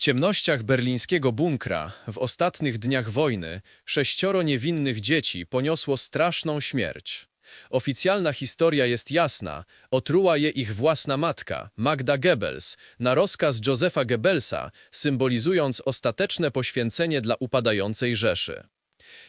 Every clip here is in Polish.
ciemnościach berlińskiego bunkra w ostatnich dniach wojny sześcioro niewinnych dzieci poniosło straszną śmierć. Oficjalna historia jest jasna. Otruła je ich własna matka, Magda Goebbels, na rozkaz Józefa Goebbelsa, symbolizując ostateczne poświęcenie dla upadającej Rzeszy.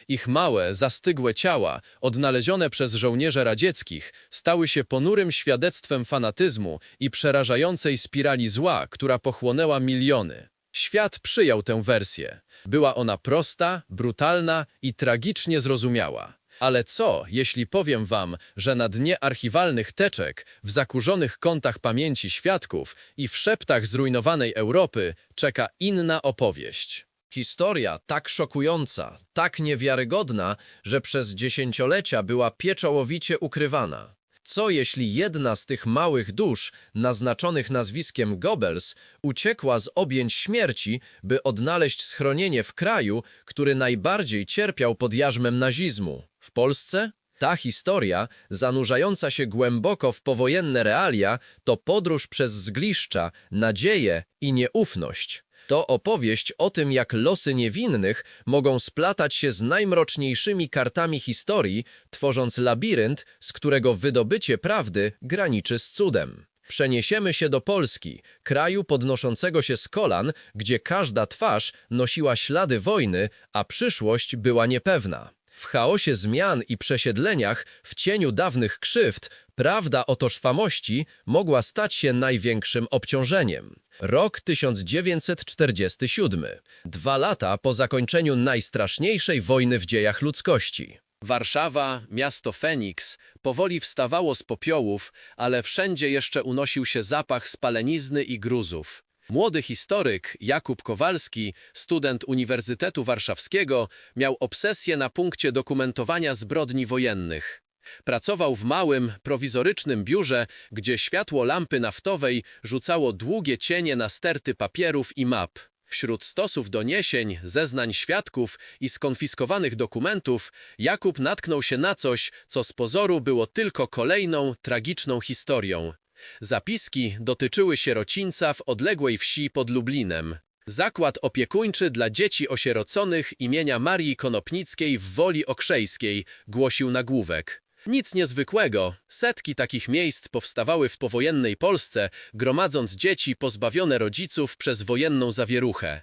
Ich małe, zastygłe ciała, odnalezione przez żołnierze radzieckich, stały się ponurym świadectwem fanatyzmu i przerażającej spirali zła, która pochłonęła miliony. Świat przyjął tę wersję. Była ona prosta, brutalna i tragicznie zrozumiała. Ale co, jeśli powiem wam, że na dnie archiwalnych teczek, w zakurzonych kątach pamięci świadków i w szeptach zrujnowanej Europy czeka inna opowieść? Historia tak szokująca, tak niewiarygodna, że przez dziesięciolecia była pieczołowicie ukrywana. Co jeśli jedna z tych małych dusz, naznaczonych nazwiskiem Goebbels, uciekła z objęć śmierci, by odnaleźć schronienie w kraju, który najbardziej cierpiał pod jarzmem nazizmu? W Polsce? Ta historia, zanurzająca się głęboko w powojenne realia, to podróż przez zgliszcza, nadzieję i nieufność. To opowieść o tym, jak losy niewinnych mogą splatać się z najmroczniejszymi kartami historii, tworząc labirynt, z którego wydobycie prawdy graniczy z cudem. Przeniesiemy się do Polski, kraju podnoszącego się z kolan, gdzie każda twarz nosiła ślady wojny, a przyszłość była niepewna. W chaosie zmian i przesiedleniach, w cieniu dawnych krzywd, prawda o tożsamości mogła stać się największym obciążeniem. Rok 1947. Dwa lata po zakończeniu najstraszniejszej wojny w dziejach ludzkości. Warszawa, miasto Feniks, powoli wstawało z popiołów, ale wszędzie jeszcze unosił się zapach spalenizny i gruzów. Młody historyk Jakub Kowalski, student Uniwersytetu Warszawskiego, miał obsesję na punkcie dokumentowania zbrodni wojennych. Pracował w małym, prowizorycznym biurze, gdzie światło lampy naftowej rzucało długie cienie na sterty papierów i map. Wśród stosów doniesień, zeznań świadków i skonfiskowanych dokumentów Jakub natknął się na coś, co z pozoru było tylko kolejną tragiczną historią. Zapiski dotyczyły sierocińca w odległej wsi pod Lublinem. Zakład opiekuńczy dla dzieci osieroconych imienia Marii Konopnickiej w Woli Okrzejskiej, głosił nagłówek. Nic niezwykłego, setki takich miejsc powstawały w powojennej Polsce, gromadząc dzieci pozbawione rodziców przez wojenną zawieruchę.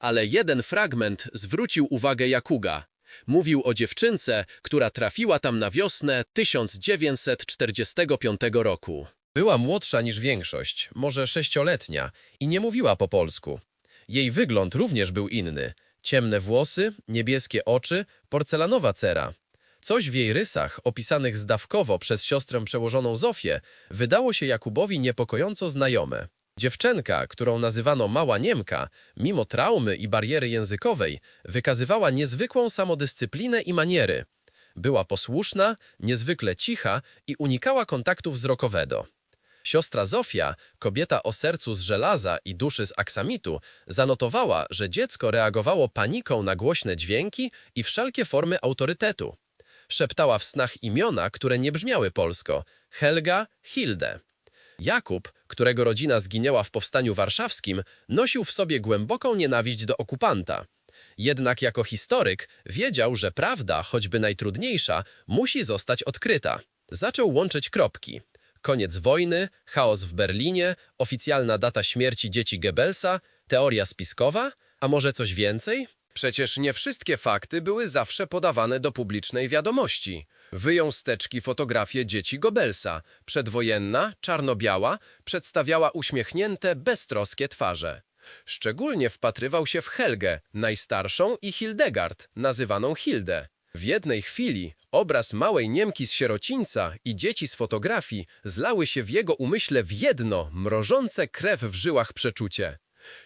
Ale jeden fragment zwrócił uwagę Jakuga. Mówił o dziewczynce, która trafiła tam na wiosnę 1945 roku. Była młodsza niż większość, może sześcioletnia, i nie mówiła po polsku. Jej wygląd również był inny. Ciemne włosy, niebieskie oczy, porcelanowa cera. Coś w jej rysach, opisanych zdawkowo przez siostrę przełożoną Zofię, wydało się Jakubowi niepokojąco znajome. Dziewczęka, którą nazywano Mała Niemka, mimo traumy i bariery językowej, wykazywała niezwykłą samodyscyplinę i maniery. Była posłuszna, niezwykle cicha i unikała kontaktu wzrokowego. Siostra Zofia, kobieta o sercu z żelaza i duszy z aksamitu, zanotowała, że dziecko reagowało paniką na głośne dźwięki i wszelkie formy autorytetu. Szeptała w snach imiona, które nie brzmiały polsko – Helga, Hilde. Jakub, którego rodzina zginęła w powstaniu warszawskim, nosił w sobie głęboką nienawiść do okupanta. Jednak jako historyk wiedział, że prawda, choćby najtrudniejsza, musi zostać odkryta. Zaczął łączyć kropki. Koniec wojny, chaos w Berlinie, oficjalna data śmierci dzieci Goebbelsa, teoria spiskowa, a może coś więcej? Przecież nie wszystkie fakty były zawsze podawane do publicznej wiadomości. Wyjął z teczki fotografię dzieci Goebbelsa. Przedwojenna, czarno-biała, przedstawiała uśmiechnięte, beztroskie twarze. Szczególnie wpatrywał się w Helgę, najstarszą i Hildegard, nazywaną Hildę. W jednej chwili obraz małej Niemki z sierocińca i dzieci z fotografii zlały się w jego umyśle w jedno, mrożące krew w żyłach przeczucie.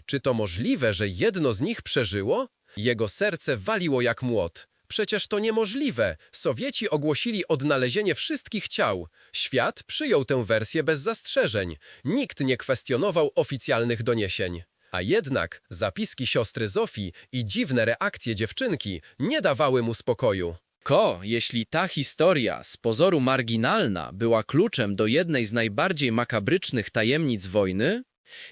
Czy to możliwe, że jedno z nich przeżyło? Jego serce waliło jak młot. Przecież to niemożliwe. Sowieci ogłosili odnalezienie wszystkich ciał. Świat przyjął tę wersję bez zastrzeżeń. Nikt nie kwestionował oficjalnych doniesień. A jednak zapiski siostry Zofii i dziwne reakcje dziewczynki nie dawały mu spokoju. Ko, jeśli ta historia, z pozoru marginalna, była kluczem do jednej z najbardziej makabrycznych tajemnic wojny,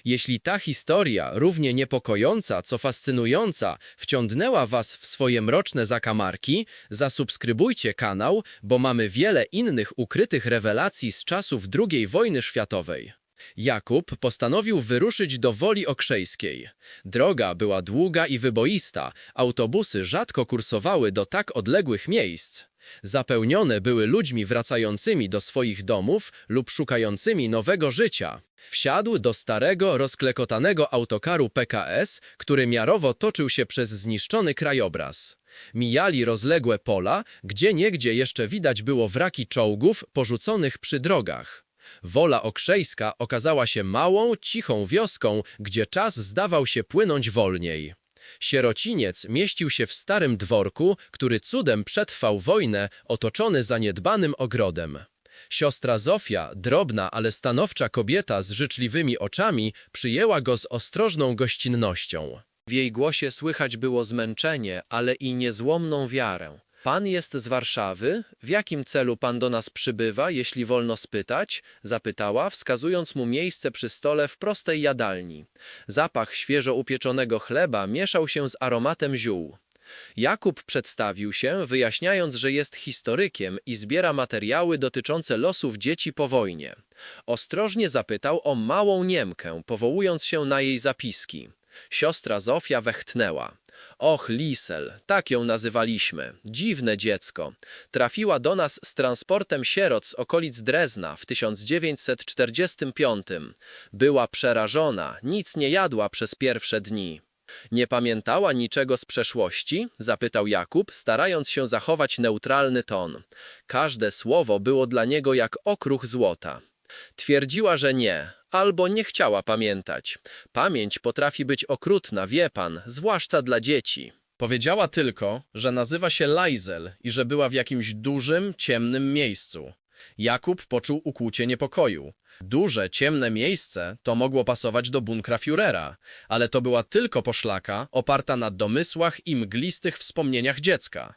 Jeśli ta historia, równie niepokojąca, co fascynująca, wciągnęła Was w swoje mroczne zakamarki, zasubskrybujcie kanał, bo mamy wiele innych ukrytych rewelacji z czasów II wojny światowej. Jakub postanowił wyruszyć do Woli Okrzejskiej. Droga była długa i wyboista, autobusy rzadko kursowały do tak odległych miejsc. Zapełnione były ludźmi wracającymi do swoich domów lub szukającymi nowego życia. Wsiadł do starego, rozklekotanego autokaru PKS, który miarowo toczył się przez zniszczony krajobraz. Mijali rozległe pola, gdzie niegdzie jeszcze widać było wraki czołgów porzuconych przy drogach. Wola Okrzejska okazała się małą, cichą wioską, gdzie czas zdawał się płynąć wolniej. Sierociniec mieścił się w starym dworku, który cudem przetrwał wojnę, otoczony zaniedbanym ogrodem. Siostra Zofia, drobna, ale stanowcza kobieta z życzliwymi oczami, przyjęła go z ostrożną gościnnością. W jej głosie słychać było zmęczenie, ale i niezłomną wiarę. Pan jest z Warszawy? W jakim celu pan do nas przybywa, jeśli wolno spytać? Zapytała, wskazując mu miejsce przy stole w prostej jadalni. Zapach świeżo upieczonego chleba mieszał się z aromatem ziół. Jakub przedstawił się, wyjaśniając, że jest historykiem i zbiera materiały dotyczące losów dzieci po wojnie. Ostrożnie zapytał o małą Niemkę, powołując się na jej zapiski. Siostra Zofia wechtnęła. Och, Lisel, tak ją nazywaliśmy. Dziwne dziecko. Trafiła do nas z transportem sierot z okolic Drezna w 1945. Była przerażona, nic nie jadła przez pierwsze dni. Nie pamiętała niczego z przeszłości? zapytał Jakub, starając się zachować neutralny ton. Każde słowo było dla niego jak okruch złota. Twierdziła, że nie, albo nie chciała pamiętać. Pamięć potrafi być okrutna, wie pan, zwłaszcza dla dzieci. Powiedziała tylko, że nazywa się Lajzel i że była w jakimś dużym, ciemnym miejscu. Jakub poczuł ukłucie niepokoju. Duże, ciemne miejsce to mogło pasować do bunkra Führera, ale to była tylko poszlaka oparta na domysłach i mglistych wspomnieniach dziecka.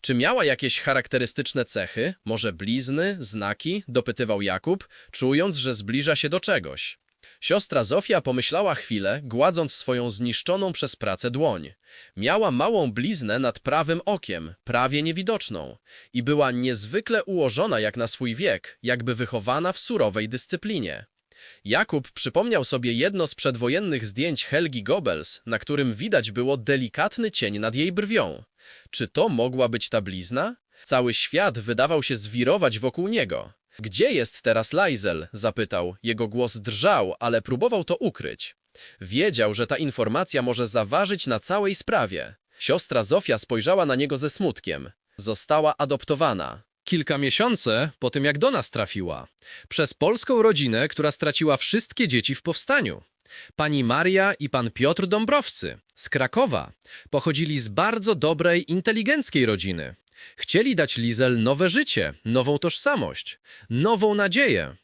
Czy miała jakieś charakterystyczne cechy, może blizny, znaki? dopytywał Jakub, czując, że zbliża się do czegoś. Siostra Zofia pomyślała chwilę, gładząc swoją zniszczoną przez pracę dłoń. Miała małą bliznę nad prawym okiem, prawie niewidoczną, i była niezwykle ułożona jak na swój wiek, jakby wychowana w surowej dyscyplinie. Jakub przypomniał sobie jedno z przedwojennych zdjęć Helgi Goebbels, na którym widać było delikatny cień nad jej brwią. Czy to mogła być ta blizna? Cały świat wydawał się zwirować wokół niego. Gdzie jest teraz Lajzel? zapytał. Jego głos drżał, ale próbował to ukryć. Wiedział, że ta informacja może zaważyć na całej sprawie. Siostra Zofia spojrzała na niego ze smutkiem. Została adoptowana. Kilka miesiące po tym, jak do nas trafiła. Przez polską rodzinę, która straciła wszystkie dzieci w powstaniu. Pani Maria i pan Piotr Dąbrowcy z Krakowa pochodzili z bardzo dobrej, inteligenckiej rodziny. Chcieli dać Lizel nowe życie, nową tożsamość, nową nadzieję.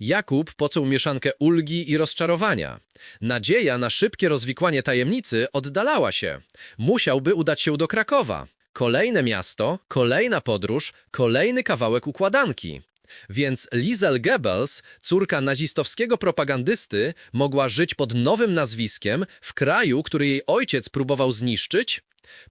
Jakub poczuł mieszankę ulgi i rozczarowania. Nadzieja na szybkie rozwikłanie tajemnicy oddalała się. Musiałby udać się do Krakowa. Kolejne miasto, kolejna podróż, kolejny kawałek układanki. Więc Lizel Goebbels, córka nazistowskiego propagandysty, mogła żyć pod nowym nazwiskiem w kraju, który jej ojciec próbował zniszczyć?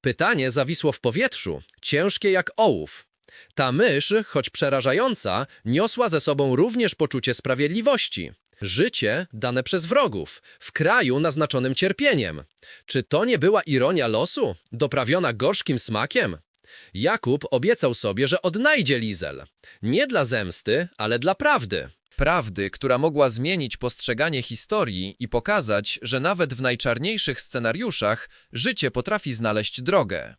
Pytanie zawisło w powietrzu, ciężkie jak ołów. Ta mysz, choć przerażająca, niosła ze sobą również poczucie sprawiedliwości. Życie dane przez wrogów, w kraju naznaczonym cierpieniem. Czy to nie była ironia losu, doprawiona gorzkim smakiem? Jakub obiecał sobie, że odnajdzie Lizel. Nie dla zemsty, ale dla prawdy. Prawdy, która mogła zmienić postrzeganie historii i pokazać, że nawet w najczarniejszych scenariuszach życie potrafi znaleźć drogę.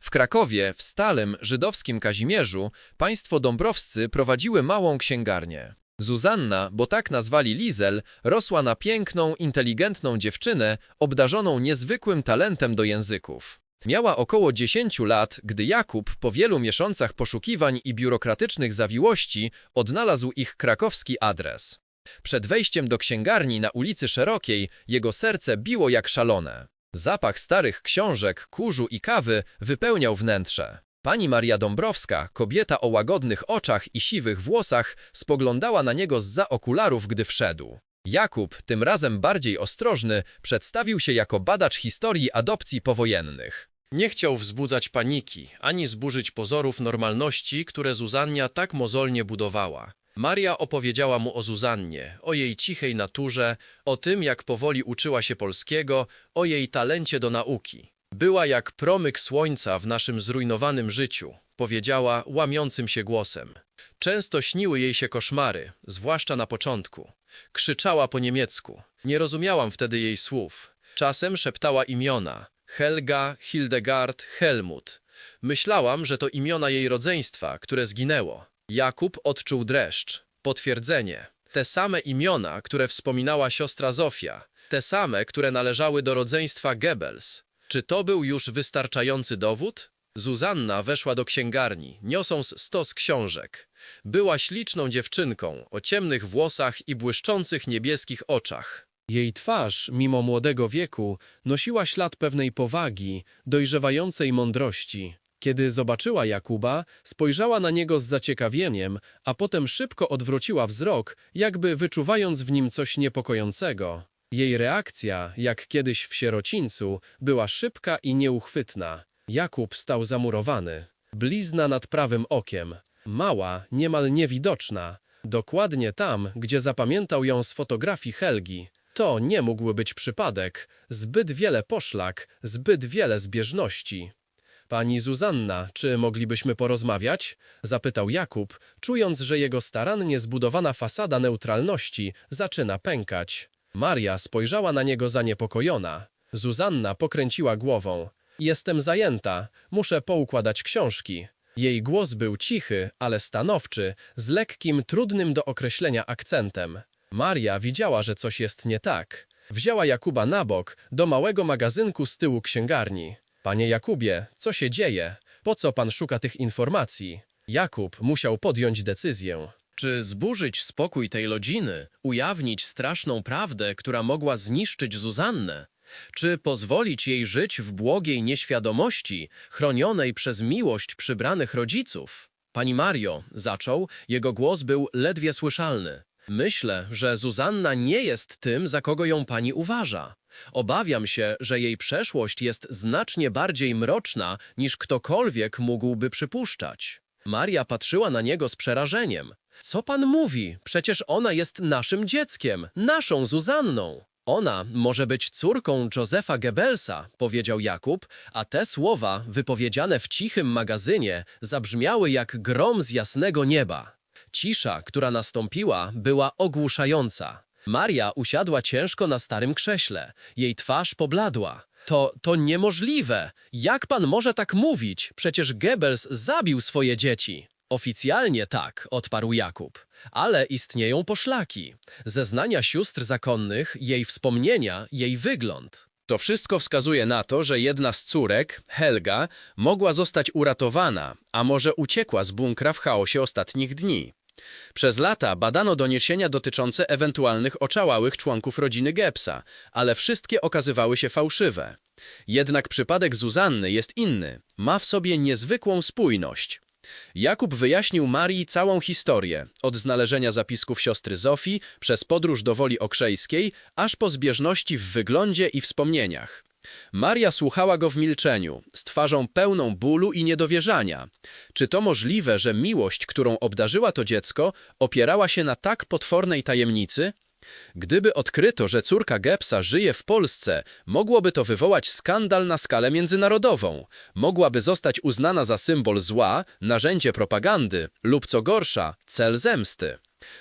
W Krakowie, w stałym żydowskim Kazimierzu, państwo dąbrowscy prowadziły małą księgarnię. Zuzanna, bo tak nazwali Lizel, rosła na piękną, inteligentną dziewczynę, obdarzoną niezwykłym talentem do języków. Miała około 10 lat, gdy Jakub po wielu miesiącach poszukiwań i biurokratycznych zawiłości odnalazł ich krakowski adres. Przed wejściem do księgarni na ulicy Szerokiej jego serce biło jak szalone. Zapach starych książek, kurzu i kawy wypełniał wnętrze. Pani Maria Dąbrowska, kobieta o łagodnych oczach i siwych włosach, spoglądała na niego zza okularów, gdy wszedł. Jakub, tym razem bardziej ostrożny, przedstawił się jako badacz historii adopcji powojennych. Nie chciał wzbudzać paniki, ani zburzyć pozorów normalności, które Zuzannia tak mozolnie budowała. Maria opowiedziała mu o Zuzannie, o jej cichej naturze, o tym, jak powoli uczyła się polskiego, o jej talencie do nauki. Była jak promyk słońca w naszym zrujnowanym życiu, powiedziała łamiącym się głosem. Często śniły jej się koszmary, zwłaszcza na początku. Krzyczała po niemiecku. Nie rozumiałam wtedy jej słów. Czasem szeptała imiona. Helga, Hildegard, Helmut. Myślałam, że to imiona jej rodzeństwa, które zginęło. Jakub odczuł dreszcz. Potwierdzenie. Te same imiona, które wspominała siostra Zofia. Te same, które należały do rodzeństwa Goebbels. Czy to był już wystarczający dowód? Zuzanna weszła do księgarni, niosąc stos książek. Była śliczną dziewczynką o ciemnych włosach i błyszczących niebieskich oczach. Jej twarz, mimo młodego wieku, nosiła ślad pewnej powagi, dojrzewającej mądrości. Kiedy zobaczyła Jakuba, spojrzała na niego z zaciekawieniem, a potem szybko odwróciła wzrok, jakby wyczuwając w nim coś niepokojącego. Jej reakcja, jak kiedyś w sierocińcu, była szybka i nieuchwytna. Jakub stał zamurowany. Blizna nad prawym okiem. Mała, niemal niewidoczna. Dokładnie tam, gdzie zapamiętał ją z fotografii Helgi. To nie mógł być przypadek. Zbyt wiele poszlak, zbyt wiele zbieżności. Pani Zuzanna, czy moglibyśmy porozmawiać? Zapytał Jakub, czując, że jego starannie zbudowana fasada neutralności zaczyna pękać. Maria spojrzała na niego zaniepokojona. Zuzanna pokręciła głową. Jestem zajęta, muszę poukładać książki. Jej głos był cichy, ale stanowczy, z lekkim, trudnym do określenia akcentem. Maria widziała, że coś jest nie tak. Wzięła Jakuba na bok, do małego magazynku z tyłu księgarni. Panie Jakubie, co się dzieje? Po co pan szuka tych informacji? Jakub musiał podjąć decyzję. Czy zburzyć spokój tej rodziny, ujawnić straszną prawdę, która mogła zniszczyć Zuzannę? Czy pozwolić jej żyć w błogiej nieświadomości, chronionej przez miłość przybranych rodziców? Pani Mario, zaczął, jego głos był ledwie słyszalny. Myślę, że Zuzanna nie jest tym, za kogo ją pani uważa. Obawiam się, że jej przeszłość jest znacznie bardziej mroczna, niż ktokolwiek mógłby przypuszczać. Maria patrzyła na niego z przerażeniem. Co pan mówi? Przecież ona jest naszym dzieckiem, naszą Zuzanną. Ona może być córką Józefa Goebbelsa, powiedział Jakub, a te słowa, wypowiedziane w cichym magazynie, zabrzmiały jak grom z jasnego nieba. Cisza, która nastąpiła, była ogłuszająca. Maria usiadła ciężko na starym krześle. Jej twarz pobladła. To, to niemożliwe. Jak pan może tak mówić? Przecież Goebbels zabił swoje dzieci. Oficjalnie tak, odparł Jakub. Ale istnieją poszlaki. Zeznania sióstr zakonnych, jej wspomnienia, jej wygląd. To wszystko wskazuje na to, że jedna z córek, Helga, mogła zostać uratowana, a może uciekła z bunkra w chaosie ostatnich dni. Przez lata badano doniesienia dotyczące ewentualnych oczałałych członków rodziny Gepsa, ale wszystkie okazywały się fałszywe. Jednak przypadek Zuzanny jest inny, ma w sobie niezwykłą spójność. Jakub wyjaśnił Marii całą historię, od znalezienia zapisków siostry Zofii, przez podróż do Woli Okrzejskiej, aż po zbieżności w wyglądzie i wspomnieniach. Maria słuchała go w milczeniu, z twarzą pełną bólu i niedowierzania. Czy to możliwe, że miłość, którą obdarzyła to dziecko, opierała się na tak potwornej tajemnicy? Gdyby odkryto, że córka Gepsa żyje w Polsce, mogłoby to wywołać skandal na skalę międzynarodową. Mogłaby zostać uznana za symbol zła, narzędzie propagandy lub co gorsza, cel zemsty.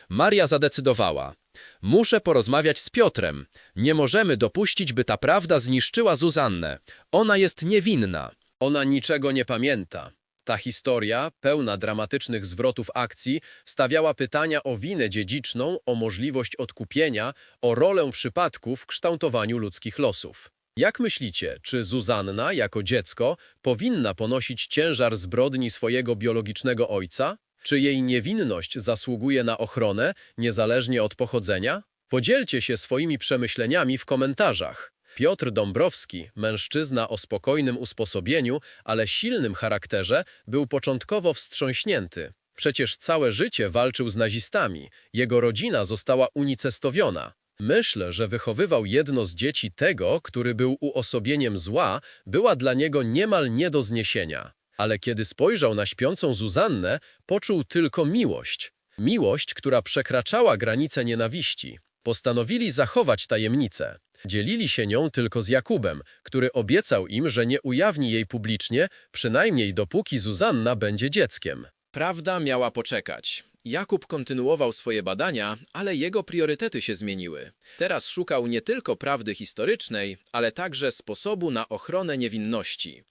Maria zadecydowała. Muszę porozmawiać z Piotrem. Nie możemy dopuścić, by ta prawda zniszczyła Zuzannę. Ona jest niewinna. Ona niczego nie pamięta. Ta historia, pełna dramatycznych zwrotów akcji, stawiała pytania o winę dziedziczną, o możliwość odkupienia, o rolę przypadku w kształtowaniu ludzkich losów. Jak myślicie, czy Zuzanna, jako dziecko, powinna ponosić ciężar zbrodni swojego biologicznego ojca? Czy jej niewinność zasługuje na ochronę, niezależnie od pochodzenia? Podzielcie się swoimi przemyśleniami w komentarzach. Piotr Dąbrowski, mężczyzna o spokojnym usposobieniu, ale silnym charakterze, był początkowo wstrząśnięty. Przecież całe życie walczył z nazistami, jego rodzina została unicestowiona. Myślę, że wychowywał jedno z dzieci tego, który był uosobieniem zła, była dla niego niemal nie do zniesienia. Ale kiedy spojrzał na śpiącą Zuzannę, poczuł tylko miłość. Miłość, która przekraczała granice nienawiści. Postanowili zachować tajemnicę. Dzielili się nią tylko z Jakubem, który obiecał im, że nie ujawni jej publicznie, przynajmniej dopóki Zuzanna będzie dzieckiem. Prawda miała poczekać. Jakub kontynuował swoje badania, ale jego priorytety się zmieniły. Teraz szukał nie tylko prawdy historycznej, ale także sposobu na ochronę niewinności.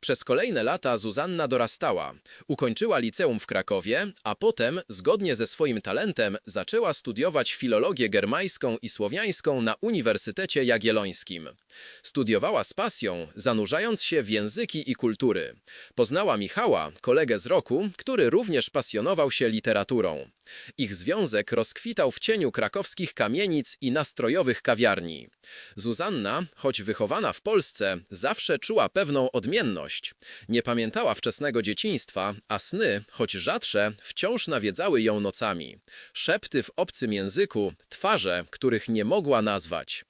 Przez kolejne lata Zuzanna dorastała. Ukończyła liceum w Krakowie, a potem, zgodnie ze swoim talentem, zaczęła studiować filologię germańską i słowiańską na Uniwersytecie Jagiellońskim. Studiowała z pasją, zanurzając się w języki i kultury. Poznała Michała, kolegę z roku, który również pasjonował się literaturą. Ich związek rozkwitał w cieniu krakowskich kamienic i nastrojowych kawiarni. Zuzanna, choć wychowana w Polsce, zawsze czuła pewną odmienność. Nie pamiętała wczesnego dzieciństwa, a sny, choć rzadsze, wciąż nawiedzały ją nocami. Szepty w obcym języku, twarze, których nie mogła nazwać.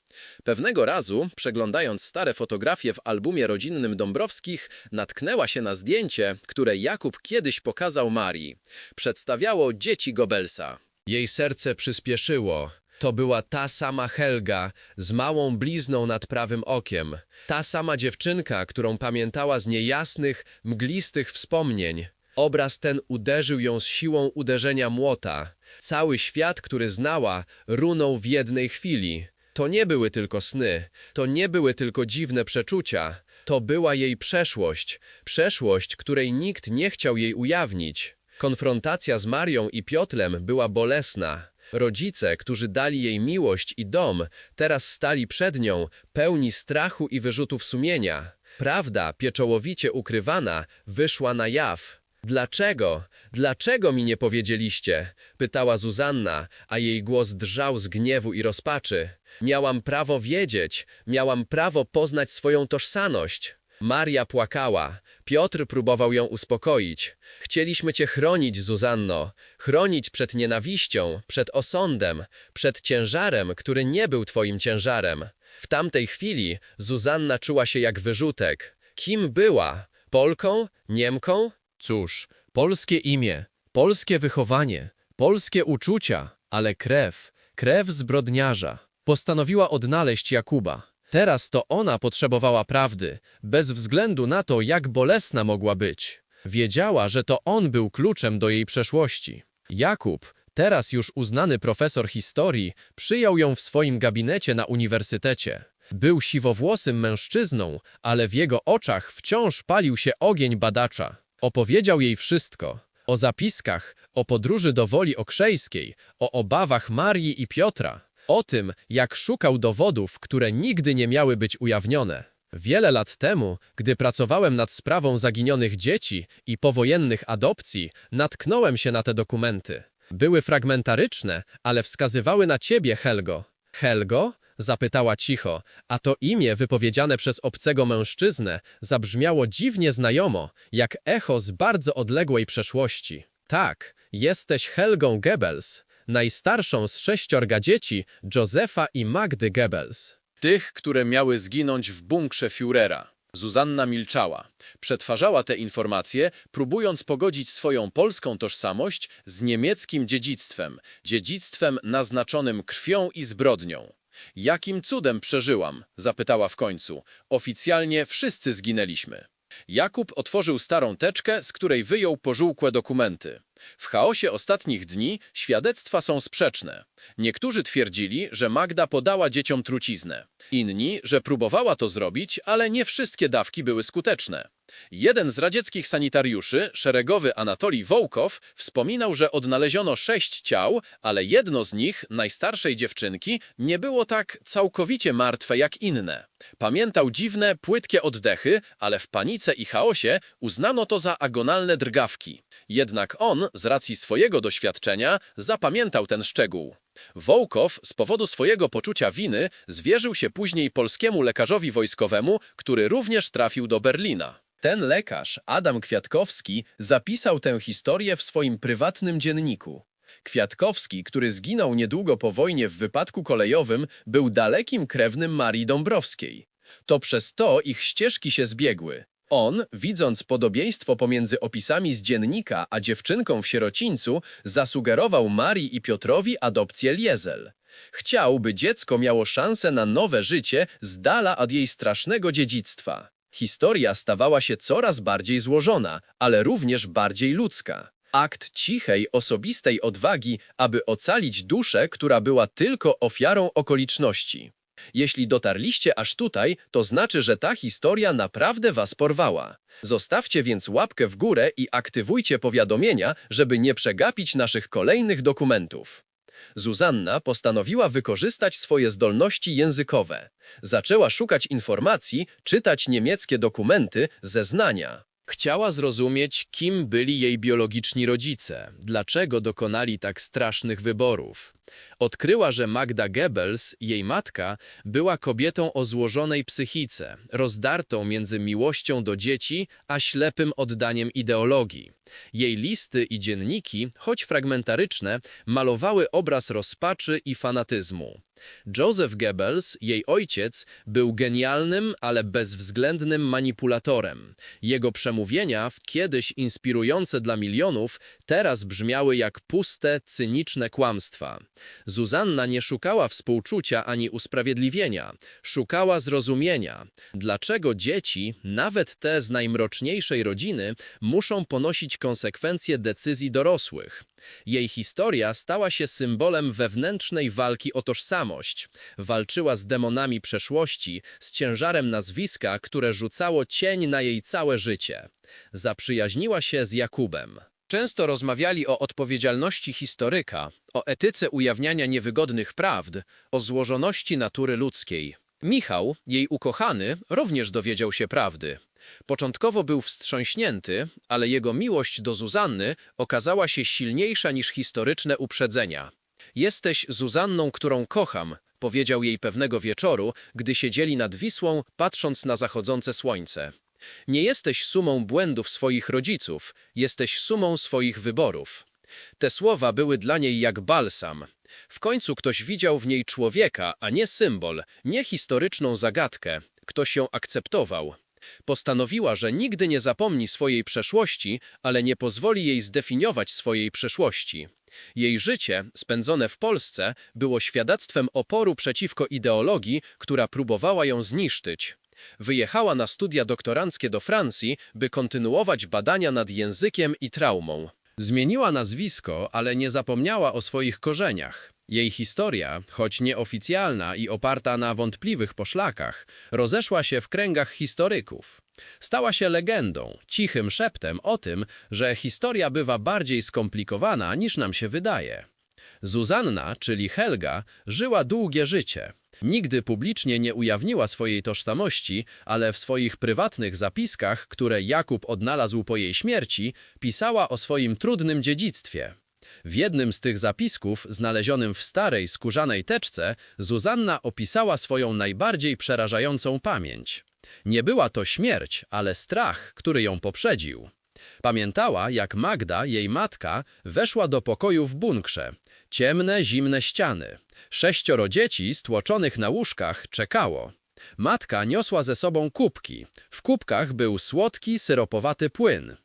Pewnego razu, przeglądając stare fotografie w albumie rodzinnym Dąbrowskich, natknęła się na zdjęcie, które Jakub kiedyś pokazał Marii. Przedstawiało dzieci Goebbelsa. Jej serce przyspieszyło. To była ta sama Helga z małą blizną nad prawym okiem. Ta sama dziewczynka, którą pamiętała z niejasnych, mglistych wspomnień. Obraz ten uderzył ją z siłą uderzenia młota. Cały świat, który znała, runął w jednej chwili. To nie były tylko sny, to nie były tylko dziwne przeczucia. To była jej przeszłość, przeszłość, której nikt nie chciał jej ujawnić. Konfrontacja z Marią i Piotrem była bolesna. Rodzice, którzy dali jej miłość i dom, teraz stali przed nią, pełni strachu i wyrzutów sumienia. Prawda, pieczołowicie ukrywana, wyszła na jaw. Dlaczego? Dlaczego mi nie powiedzieliście? Pytała Zuzanna, a jej głos drżał z gniewu i rozpaczy. Miałam prawo wiedzieć, miałam prawo poznać swoją tożsamość. Maria płakała. Piotr próbował ją uspokoić. Chcieliśmy cię chronić, Zuzanno. Chronić przed nienawiścią, przed osądem, przed ciężarem, który nie był twoim ciężarem. W tamtej chwili Zuzanna czuła się jak wyrzutek. Kim była? Polką? Niemką? Cóż, polskie imię, polskie wychowanie, polskie uczucia, ale krew, krew zbrodniarza. Postanowiła odnaleźć Jakuba. Teraz to ona potrzebowała prawdy, bez względu na to, jak bolesna mogła być. Wiedziała, że to on był kluczem do jej przeszłości. Jakub, teraz już uznany profesor historii, przyjął ją w swoim gabinecie na uniwersytecie. Był siwowłosym mężczyzną, ale w jego oczach wciąż palił się ogień badacza. Opowiedział jej wszystko. O zapiskach, o podróży do Woli Okrzejskiej, o obawach Marii i Piotra, o tym, jak szukał dowodów, które nigdy nie miały być ujawnione. Wiele lat temu, gdy pracowałem nad sprawą zaginionych dzieci i powojennych adopcji, natknąłem się na te dokumenty. Były fragmentaryczne, ale wskazywały na ciebie, Helgo. Helgo? Zapytała cicho, a to imię wypowiedziane przez obcego mężczyznę zabrzmiało dziwnie znajomo, jak echo z bardzo odległej przeszłości. Tak, jesteś Helgą Goebbels, najstarszą z sześciorga dzieci Józefa i Magdy Goebbels. Tych, które miały zginąć w bunkrze Führera. Zuzanna milczała. Przetwarzała te informacje, próbując pogodzić swoją polską tożsamość z niemieckim dziedzictwem, dziedzictwem naznaczonym krwią i zbrodnią. Jakim cudem przeżyłam? zapytała w końcu. Oficjalnie wszyscy zginęliśmy. Jakub otworzył starą teczkę, z której wyjął pożółkłe dokumenty. W chaosie ostatnich dni świadectwa są sprzeczne. Niektórzy twierdzili, że Magda podała dzieciom truciznę. Inni, że próbowała to zrobić, ale nie wszystkie dawki były skuteczne. Jeden z radzieckich sanitariuszy, szeregowy Anatolij Wołkow, wspominał, że odnaleziono sześć ciał, ale jedno z nich, najstarszej dziewczynki, nie było tak całkowicie martwe jak inne. Pamiętał dziwne, płytkie oddechy, ale w panice i chaosie uznano to za agonalne drgawki. Jednak on, z racji swojego doświadczenia, zapamiętał ten szczegół. Wołkow z powodu swojego poczucia winy zwierzył się później polskiemu lekarzowi wojskowemu, który również trafił do Berlina. Ten lekarz, Adam Kwiatkowski, zapisał tę historię w swoim prywatnym dzienniku. Kwiatkowski, który zginął niedługo po wojnie w wypadku kolejowym, był dalekim krewnym Marii Dąbrowskiej. To przez to ich ścieżki się zbiegły. On, widząc podobieństwo pomiędzy opisami z dziennika a dziewczynką w sierocińcu, zasugerował Marii i Piotrowi adopcję Liezel. Chciał, by dziecko miało szansę na nowe życie z dala od jej strasznego dziedzictwa. Historia stawała się coraz bardziej złożona, ale również bardziej ludzka. Akt cichej, osobistej odwagi, aby ocalić duszę, która była tylko ofiarą okoliczności. Jeśli dotarliście aż tutaj, to znaczy, że ta historia naprawdę was porwała. Zostawcie więc łapkę w górę i aktywujcie powiadomienia, żeby nie przegapić naszych kolejnych dokumentów. Zuzanna postanowiła wykorzystać swoje zdolności językowe. Zaczęła szukać informacji, czytać niemieckie dokumenty, zeznania. Chciała zrozumieć, kim byli jej biologiczni rodzice, dlaczego dokonali tak strasznych wyborów. Odkryła, że Magda Goebbels, jej matka, była kobietą o złożonej psychice, rozdartą między miłością do dzieci a ślepym oddaniem ideologii. Jej listy i dzienniki, choć fragmentaryczne, malowały obraz rozpaczy i fanatyzmu. Joseph Goebbels, jej ojciec, był genialnym, ale bezwzględnym manipulatorem. Jego przemówienia, kiedyś inspirujące dla milionów, teraz brzmiały jak puste, cyniczne kłamstwa. Zuzanna nie szukała współczucia ani usprawiedliwienia, szukała zrozumienia. Dlaczego dzieci, nawet te z najmroczniejszej rodziny, muszą ponosić konsekwencje decyzji dorosłych? Jej historia stała się symbolem wewnętrznej walki o tożsamość. Walczyła z demonami przeszłości, z ciężarem nazwiska, które rzucało cień na jej całe życie. Zaprzyjaźniła się z Jakubem. Często rozmawiali o odpowiedzialności historyka, o etyce ujawniania niewygodnych prawd, o złożoności natury ludzkiej. Michał, jej ukochany, również dowiedział się prawdy. Początkowo był wstrząśnięty, ale jego miłość do Zuzanny okazała się silniejsza niż historyczne uprzedzenia. Jesteś Zuzanną, którą kocham, powiedział jej pewnego wieczoru, gdy siedzieli nad Wisłą, patrząc na zachodzące słońce. Nie jesteś sumą błędów swoich rodziców, jesteś sumą swoich wyborów. Te słowa były dla niej jak balsam. W końcu ktoś widział w niej człowieka, a nie symbol, nie historyczną zagadkę. Ktoś ją akceptował. Postanowiła, że nigdy nie zapomni swojej przeszłości, ale nie pozwoli jej zdefiniować swojej przyszłości. Jej życie, spędzone w Polsce, było świadectwem oporu przeciwko ideologii, która próbowała ją zniszczyć. Wyjechała na studia doktoranckie do Francji, by kontynuować badania nad językiem i traumą. Zmieniła nazwisko, ale nie zapomniała o swoich korzeniach. Jej historia, choć nieoficjalna i oparta na wątpliwych poszlakach, rozeszła się w kręgach historyków. Stała się legendą, cichym szeptem o tym, że historia bywa bardziej skomplikowana niż nam się wydaje. Zuzanna, czyli Helga, żyła długie życie. Nigdy publicznie nie ujawniła swojej tożsamości, ale w swoich prywatnych zapiskach, które Jakub odnalazł po jej śmierci, pisała o swoim trudnym dziedzictwie. W jednym z tych zapisków, znalezionym w starej, skórzanej teczce, Zuzanna opisała swoją najbardziej przerażającą pamięć. Nie była to śmierć, ale strach, który ją poprzedził. Pamiętała, jak Magda, jej matka, weszła do pokoju w bunkrze. Ciemne, zimne ściany. Sześcioro dzieci stłoczonych na łóżkach czekało. Matka niosła ze sobą kubki. W kubkach był słodki, syropowaty płyn.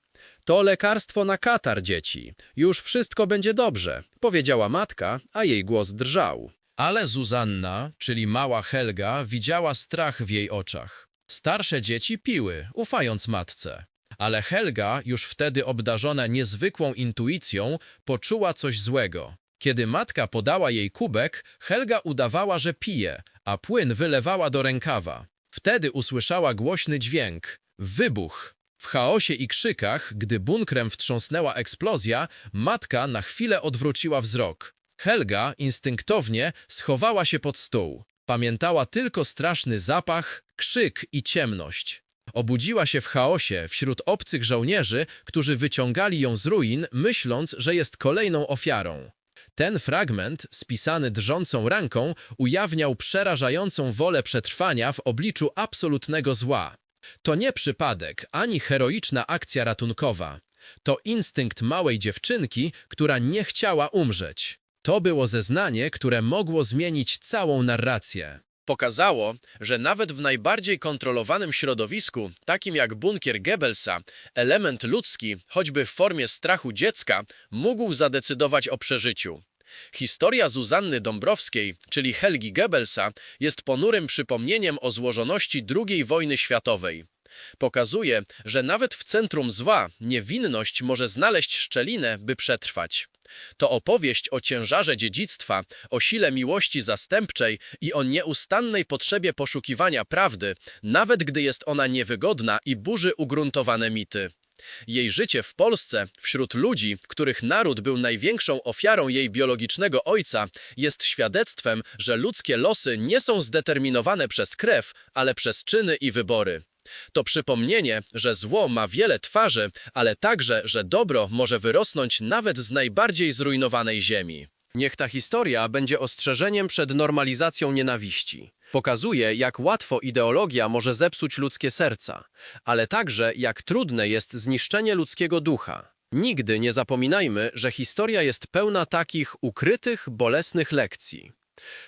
To lekarstwo na katar, dzieci. Już wszystko będzie dobrze, powiedziała matka, a jej głos drżał. Ale Zuzanna, czyli mała Helga, widziała strach w jej oczach. Starsze dzieci piły, ufając matce. Ale Helga, już wtedy obdarzona niezwykłą intuicją, poczuła coś złego. Kiedy matka podała jej kubek, Helga udawała, że pije, a płyn wylewała do rękawa. Wtedy usłyszała głośny dźwięk. Wybuch. W chaosie i krzykach, gdy bunkrem wstrząsnęła eksplozja, matka na chwilę odwróciła wzrok. Helga instynktownie schowała się pod stół. Pamiętała tylko straszny zapach, krzyk i ciemność. Obudziła się w chaosie wśród obcych żołnierzy, którzy wyciągali ją z ruin, myśląc, że jest kolejną ofiarą. Ten fragment, spisany drżącą ręką, ujawniał przerażającą wolę przetrwania w obliczu absolutnego zła. To nie przypadek, ani heroiczna akcja ratunkowa. To instynkt małej dziewczynki, która nie chciała umrzeć. To było zeznanie, które mogło zmienić całą narrację. Pokazało, że nawet w najbardziej kontrolowanym środowisku, takim jak bunkier Goebbelsa, element ludzki, choćby w formie strachu dziecka, mógł zadecydować o przeżyciu. Historia Zuzanny Dąbrowskiej, czyli Helgi Goebbelsa, jest ponurym przypomnieniem o złożoności II wojny światowej. Pokazuje, że nawet w centrum zła niewinność może znaleźć szczelinę, by przetrwać. To opowieść o ciężarze dziedzictwa, o sile miłości zastępczej i o nieustannej potrzebie poszukiwania prawdy, nawet gdy jest ona niewygodna i burzy ugruntowane mity. Jej życie w Polsce, wśród ludzi, których naród był największą ofiarą jej biologicznego ojca, jest świadectwem, że ludzkie losy nie są zdeterminowane przez krew, ale przez czyny i wybory. To przypomnienie, że zło ma wiele twarzy, ale także, że dobro może wyrosnąć nawet z najbardziej zrujnowanej ziemi. Niech ta historia będzie ostrzeżeniem przed normalizacją nienawiści. Pokazuje, jak łatwo ideologia może zepsuć ludzkie serca, ale także jak trudne jest zniszczenie ludzkiego ducha. Nigdy nie zapominajmy, że historia jest pełna takich ukrytych, bolesnych lekcji.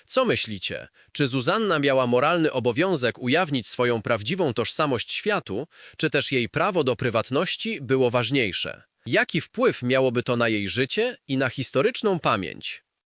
Co myślicie? Czy Zuzanna miała moralny obowiązek ujawnić swoją prawdziwą tożsamość światu, czy też jej prawo do prywatności było ważniejsze? Jaki wpływ miałoby to na jej życie i na historyczną pamięć?